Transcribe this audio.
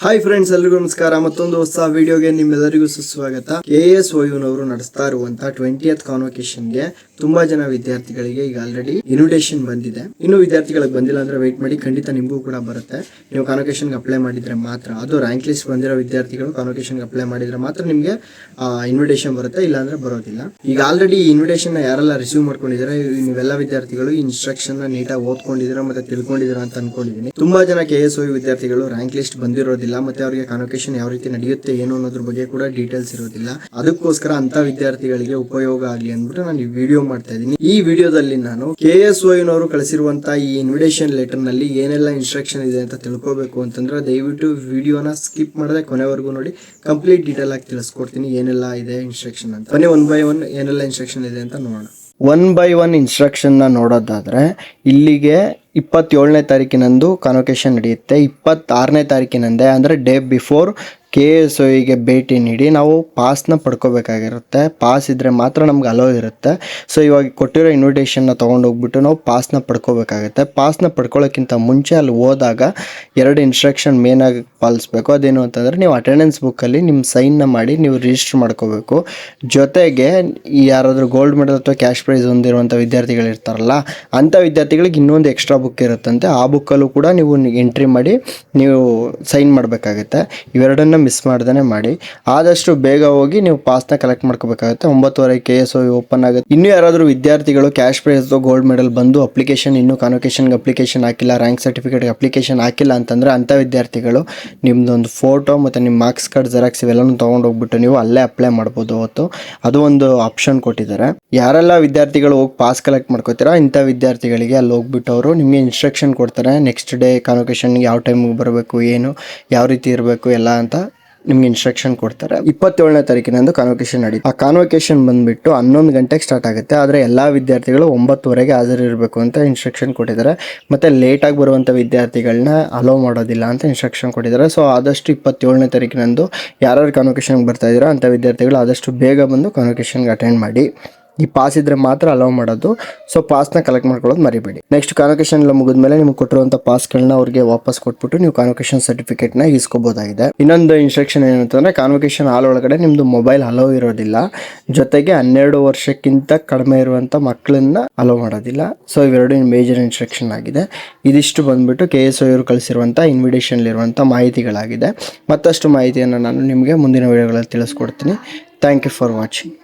Hi friends ಎಲ್ರಿಗೂ ನಮಸ್ಕಾರ. ಮತ್ತೊಂದು ಹೊಸ ವಿಡಿಯೋಗೆ ನಿಮ್ಮೆಲ್ಲರಿಗೂ ಸುಸ್ವಾಗತ. ಕೆ ಎಸ್ ನವರು ನಡೆಸ್ತಾ ಇರುವಂತಹ ಟ್ವೆಂಟಿಯತ್ ಕಾನ್ವೊಕೇಶನ್ಗೆ ತುಂಬಾ ಜನ ವಿದ್ಯಾರ್ಥಿಗಳಿಗೆ ಈಗ ಆಲ್ರೆಡಿ ಇನ್ವಿಟೇಷನ್ ಬಂದಿದೆ. ಇನ್ನು ವಿದ್ಯಾರ್ಥಿಗಳಿಗೆ ಬಂದಿಲ್ಲ ಅಂದ್ರೆ ವೇಟ್ ಮಾಡಿ. ಖಂಡಿತ ನಿಮಗೂ ಕೂಡ ಬರುತ್ತೆ. ನೀವು ಕಾನ್ವೊಕೇಶನ್ಗೆ ಅಪ್ಲೈ ಮಾಡಿದ್ರೆ ಮಾತ್ರ. ಅದು ರ್ಯಾಂಕ್ ಲಿಸ್ಟ್ ಬಂದಿರೋ ವಿದ್ಯಾರ್ಥಿಗಳು ಕಾನ್ವೊಕೇಶನ್ಗೆ ಅಪ್ಲೈ ಮಾಡಿದ್ರೆ ಮಾತ್ರ ನಿಮಗೆ ಇನ್ವಿಟೇಷನ್ ಬರುತ್ತೆ. ಇಲ್ಲಾಂದ್ರೆ ಬರೋದಿಲ್ಲ. ಈಗ ಆಲ್ರೆಡಿ ಈ ಇನ್ವಿಟೇಷನ್ ಯಾರೆಲ್ಲ ರಿಸೀವ್ ಮಾಡ್ಕೊಂಡಿದ್ದಾರೆ ನೀವೆಲ್ಲ ವಿದ್ಯಾರ್ಥಿಗಳು ಇನ್ಸ್ಟ್ರಕ್ಷನ್ ನೀಟಾಗಿ ಓದ್ಕೊಂಡಿದ್ದೀರಾ ಮತ್ತೆ ತಿಳ್ಕೊಂಡಿದ್ದೀರಾ ಅಂತ ಅನ್ಕೊಂಡಿದ್ದೀನಿ ತುಂಬಾ ಜನ ಕೆ ಎಸ್ ವಿದ್ಯಾರ್ಥಿಗಳು ರ್ಯಾಂಕ್ ಲಿಸ್ಟ್ ಬಂದಿರೋದಿಲ್ಲ ಮತ್ತೆ ಅವರಿಗೆ ಕಾನ್ವೊಕೇಶನ್ ಯಾವ ರೀತಿ ನಡೆಯುತ್ತೆ, ಏನು ಅನ್ನೋದ್ರ ಬಗ್ಗೆ ಕೂಡ ಡೀಟೇಲ್ಸ್ ಇರೋದಿಲ್ಲ. ಅದಕ್ಕೋಸ್ಕರ ಅಂತ ವಿದ್ಯಾರ್ಥಿಗಳಿಗೆ ಉಪಯೋಗ ಆಗಲಿ ಅಂದ್ಬಿಟ್ಟು ನಾನು ಈ ವಿಡಿಯೋ ಮಾಡ್ತಾ ಇದ್ದೀನಿ. ಈ ವಿಡಿಯೋದಲ್ಲಿ ನಾನು ಕೆ ಎಸ್ ನವರು ಕಳಿಸಿರುವಂತಹ ಈ ಇನ್ವಿಟೇಷನ್ ಲೆಟರ್ನಲ್ಲಿ ಏನೆಲ್ಲ ಇನ್ಸ್ಟ್ರಕ್ಷನ್ ಇದೆ ಅಂತ ತಿಳ್ಕೋಬೇಕು ಅಂತಂದ್ರೆ ದಯವಿಟ್ಟು ವಿಡಿಯೋನ ಸ್ಕಿಪ್ ಮಾಡದೆ ಕೊನೆವರೆಗೂ ನೋಡಿ ಕಂಪ್ಲೀಟ್ ಡೀಟೇಲ್ ಆಗಿ ತಿಳಿಸ್ಕೊಡ್ತೀನಿ ಏನೆಲ್ಲ ಇದೆ ಇನ್ಸ್ಟ್ರಕ್ಷನ್ ಅಂತ. ಮನೆ ಒನ್ ಬೈ ಒನ್ ಏನೆಲ್ಲ ಇನ್ಸ್ಟ್ರಕ್ಷನ್ ಇದೆ ಅಂತ ನೋಡೋಣ. ಒನ್ ಬೈ ಒನ್ ಇನ್ಸ್ಟ್ರಕ್ಷನ್ನ ನೋಡೋದಾದ್ರೆ, ಇಲ್ಲಿಗೆ ಇಪ್ಪತ್ತೇಳನೇ ತಾರೀಕಿನಂದು ಕಾನ್ವೊಕೇಶನ್ ನಡೆಯುತ್ತೆ. ಇಪ್ಪತ್ತಾರನೇ ತಾರೀಕಿನಂದೇ ಅಂದರೆ ಡೇ ಬಿಫೋರ್ ಕೆ ಎಸ್ ಒಗೆ ಭೇಟಿ ನೀಡಿ ನಾವು ಪಾಸ್ನ ಪಡ್ಕೋಬೇಕಾಗಿರುತ್ತೆ. ಪಾಸ್ ಇದ್ದರೆ ಮಾತ್ರ ನಮ್ಗೆ ಅಲೋ ಇರುತ್ತೆ. ಸೊ ಇವಾಗ ಕೊಟ್ಟಿರೋ ಇನ್ವಿಟೇಷನ್ನ ತೊಗೊಂಡೋಗ್ಬಿಟ್ಟು ನಾವು ಪಾಸ್ನ ಪಡ್ಕೋಬೇಕಾಗುತ್ತೆ. ಪಾಸ್ನ ಪಡ್ಕೊಳ್ಳೋಕ್ಕಿಂತ ಮುಂಚೆ ಅಲ್ಲಿ ಹೋದಾಗ ಎರಡು ಇನ್ಸ್ಟ್ರಕ್ಷನ್ ಮೇನಾಗಿ ಪಾಲಿಸ್ಬೇಕು. ಅದೇನು ಅಂತಂದರೆ ನೀವು ಅಟೆಂಡೆನ್ಸ್ ಬುಕ್ಕಲ್ಲಿ ನಿಮ್ಮ ಸೈನ್ನ ಮಾಡಿ ನೀವು ರಿಜಿಸ್ಟರ್ ಮಾಡ್ಕೋಬೇಕು. ಜೊತೆಗೆ ಯಾರಾದರೂ ಗೋಲ್ಡ್ ಮೆಡಲ್ ಅಥವಾ ಕ್ಯಾಶ್ ಪ್ರೈಸ್ ಹೊಂದಿರುವಂಥ ವಿದ್ಯಾರ್ಥಿಗಳಿರ್ತಾರಲ್ಲ ಅಂಥ ವಿದ್ಯಾರ್ಥಿಗಳಿಗೆ ಇನ್ನೊಂದು ಎಕ್ಸ್ಟ್ರಾ ಬುಕ್ ಇರುತ್ತಂತೆ. ಆ ಬುಕ್ಕಲ್ಲೂ ಕೂಡ ನೀವು ಎಂಟ್ರಿ ಮಾಡಿ ನೀವು ಸೈನ್ ಮಾಡಬೇಕಾಗುತ್ತೆ. ಇವೆರಡನ್ನ ಮಿಸ್ ಮಾಡ್ದೇ ಮಾಡಿ. ಆದಷ್ಟು ಬೇಗ ಹೋಗಿ ನೀವು ಪಾಸ್ನ ಕಲೆಕ್ಟ್ ಮಾಡ್ಕೋಬೇಕಾಗುತ್ತೆ. ಒಂಬತ್ತುವರೆ ಕೆ ಎಸ್ ಓಪನ್ ಆಗುತ್ತೆ. ಇನ್ನೂ ಯಾರಾದರೂ ವಿದ್ಯಾರ್ಥಿಗಳು ಕ್ಯಾಶ್ ಪ್ರೈಸ್ ಗೋಲ್ಡ್ ಮೆಡಲ್ ಬಂದು ಅಪ್ಲಿಕೇಶನ್ ಇನ್ನೂ ಕಾನ್ವೊಕೇಶನ್ಗೆ ಅಪ್ಲಿಕೇಶನ್ ಹಾಕಿಲ್ಲ ರ್ಯಾಂಕ್ ಸರ್ಟಿಫಿಕೇಟ್ಗೆ ಅಪ್ಲಿಕೇಶನ್ ಹಾಕಿಲ್ಲ ಅಂತಂದರೆ ಅಂಥ ವಿದ್ಯಾರ್ಥಿಗಳು ನಿಮ್ಮದೊಂದು ಫೋಟೋ ಮತ್ತು ನಿಮ್ಮ ಮಾರ್ಕ್ಸ್ ಕಾರ್ಡ್ ಜೆರಾಕ್ಸ್ ಇವೆಲ್ಲನೂ ತೊಗೊಂಡು ಹೋಗ್ಬಿಟ್ಟು ನೀವು ಅಲ್ಲೇ ಅಪ್ಲೈ ಮಾಡ್ಬೋದು ಅವತ್ತು ಅದು ಒಂದು ಆಪ್ಷನ್ ಕೊಟ್ಟಿದ್ದಾರೆ. ಯಾರೆಲ್ಲ ವಿದ್ಯಾರ್ಥಿಗಳು ಹೋಗಿ ಪಾಸ್ ಕಲೆಕ್ಟ್ ಮಾಡ್ಕೋತೀರಾ ಇಂಥ ವಿದ್ಯಾರ್ಥಿಗಳಿಗೆ ಅಲ್ಲಿ ಹೋಗ್ಬಿಟ್ಟು ಅವರು ನಿಮಗೆ ಇನ್ಸ್ಟ್ರಕ್ಷನ್ ಕೊಡ್ತಾರೆ. ನೆಕ್ಸ್ಟ್ ಡೇ ಕಾನ್ವೊಕೇಶನ್ಗೆ ಯಾವ ಟೈಮಿಗೆ ಬರಬೇಕು, ಏನು, ಯಾವ ರೀತಿ ಇರಬೇಕು, ಎಲ್ಲ ಅಂತ ನಿಮ್ಗೆ ಇನ್ಸ್ಟ್ರಕ್ಷನ್ ಕೊಡ್ತಾರೆ. ಇಪ್ಪತ್ತೇಳನೇ ತಾರೀಕಿನಂದು ಕಾನ್ವೊಕೇಶನ್ ನಡೀತು ಆ ಕಾನ್ವೊಕೇಶನ್ ಬಂದ್ಬಿಟ್ಟು ಹನ್ನೊಂದು ಗಂಟೆಗೆ ಸ್ಟಾರ್ಟ್ ಆಗುತ್ತೆ. ಆದರೆ ಎಲ್ಲ ವಿದ್ಯಾರ್ಥಿಗಳು ಒಂಬತ್ತುವರೆಗೆ ಹಾಜರಿರಬೇಕು ಅಂತ ಇನ್ಸ್ಟ್ರಕ್ಷನ್ ಕೊಟ್ಟಿದ್ದಾರೆ. ಮತ್ತು ಲೇಟಾಗಿ ಬರುವಂಥ ವಿದ್ಯಾರ್ಥಿಗಳನ್ನ ಅಲೋ ಮಾಡೋದಿಲ್ಲ ಅಂತ ಇನ್ಸ್ಟ್ರಕ್ಷನ್ ಕೊಟ್ಟಿದ್ದಾರೆ. ಸೊ ಆದಷ್ಟು ಇಪ್ಪತ್ತೇಳನೇ ತಾರೀಕಿನಂದು ಯಾರ್ಯಾರು ಕಾನ್ವೊಕೇಶನ್ಗೆ ಬರ್ತಾ ಇದ್ದೀರೋ ಅಂಥ ವಿದ್ಯಾರ್ಥಿಗಳು ಆದಷ್ಟು ಬೇಗ ಬಂದು ಕಾನ್ವೊಕೇಶನ್ಗೆ ಅಟೆಂಡ್ ಮಾಡಿ. ಈ ಪಾಸ್ ಇದ್ರೆ ಮಾತ್ರ ಅಲೌ ಮಾಡೋದು. ಸೊ ಪಾಸ್ನ ಕಲೆಕ್ಟ್ ಮಾಡ್ಕೊಳ್ಳೋದು ಮರಿಬೇಡಿ. ನೆಕ್ಸ್ಟ್ ಕಾನ್ವೊಕೇಶನ್ ಎಲ್ಲ ಮುಗಿದ್ಮೇಲೆ ನಿಮ್ಗೆ ಕೊಟ್ಟಿರುವಂಥ ಪಾಸ್ಗಳನ್ನ ಅವ್ರಿಗೆ ವಾಪಸ್ ಕೊಟ್ಬಿಟ್ಟು ನೀವು ಕಾನ್ವೊಕೇಶನ್ ಸರ್ಟಿಫಿಕೇಟ್ನ ಇಸ್ಕೋಬೋದಾಗಿದೆ ಇನ್ನೊಂದು ಇನ್ಸ್ಟ್ರಕ್ಷನ್ ಏನಂತಂದ್ರೆ ಕಾನ್ವೊಕೇಶನ್ ಹಾಲ್ ಒಳಗಡೆ ನಿಮ್ದು ಮೊಬೈಲ್ ಅಲೋ ಇರೋದಿಲ್ಲ. ಜೊತೆಗೆ ಹನ್ನೆರಡು ವರ್ಷಕ್ಕಿಂತ ಕಡಿಮೆ ಇರುವಂಥ ಮಕ್ಕಳನ್ನ ಅಲೋ ಮಾಡೋದಿಲ್ಲ. ಸೊ ಇವೆರಡು ಮೇಜರ್ ಇನ್ಸ್ಟ್ರಕ್ಷನ್ ಆಗಿದೆ. ಇದಿಷ್ಟು ಬಂದ್ಬಿಟ್ಟು ಕೆ ಎಸ್ ಅವರು ಕಳಿಸಿರುವಂಥ ಇನ್ವಿಟೇಷನ್ಲಿರುವಂಥ ಮಾಹಿತಿಗಳಾಗಿದೆ. ಮತ್ತಷ್ಟು ಮಾಹಿತಿಯನ್ನು ನಾನು ನಿಮಗೆ ಮುಂದಿನ ವಿಡಿಯೋಗಳಲ್ಲಿ ತಿಳಿಸ್ಕೊಡ್ತೀನಿ. Thank you for watching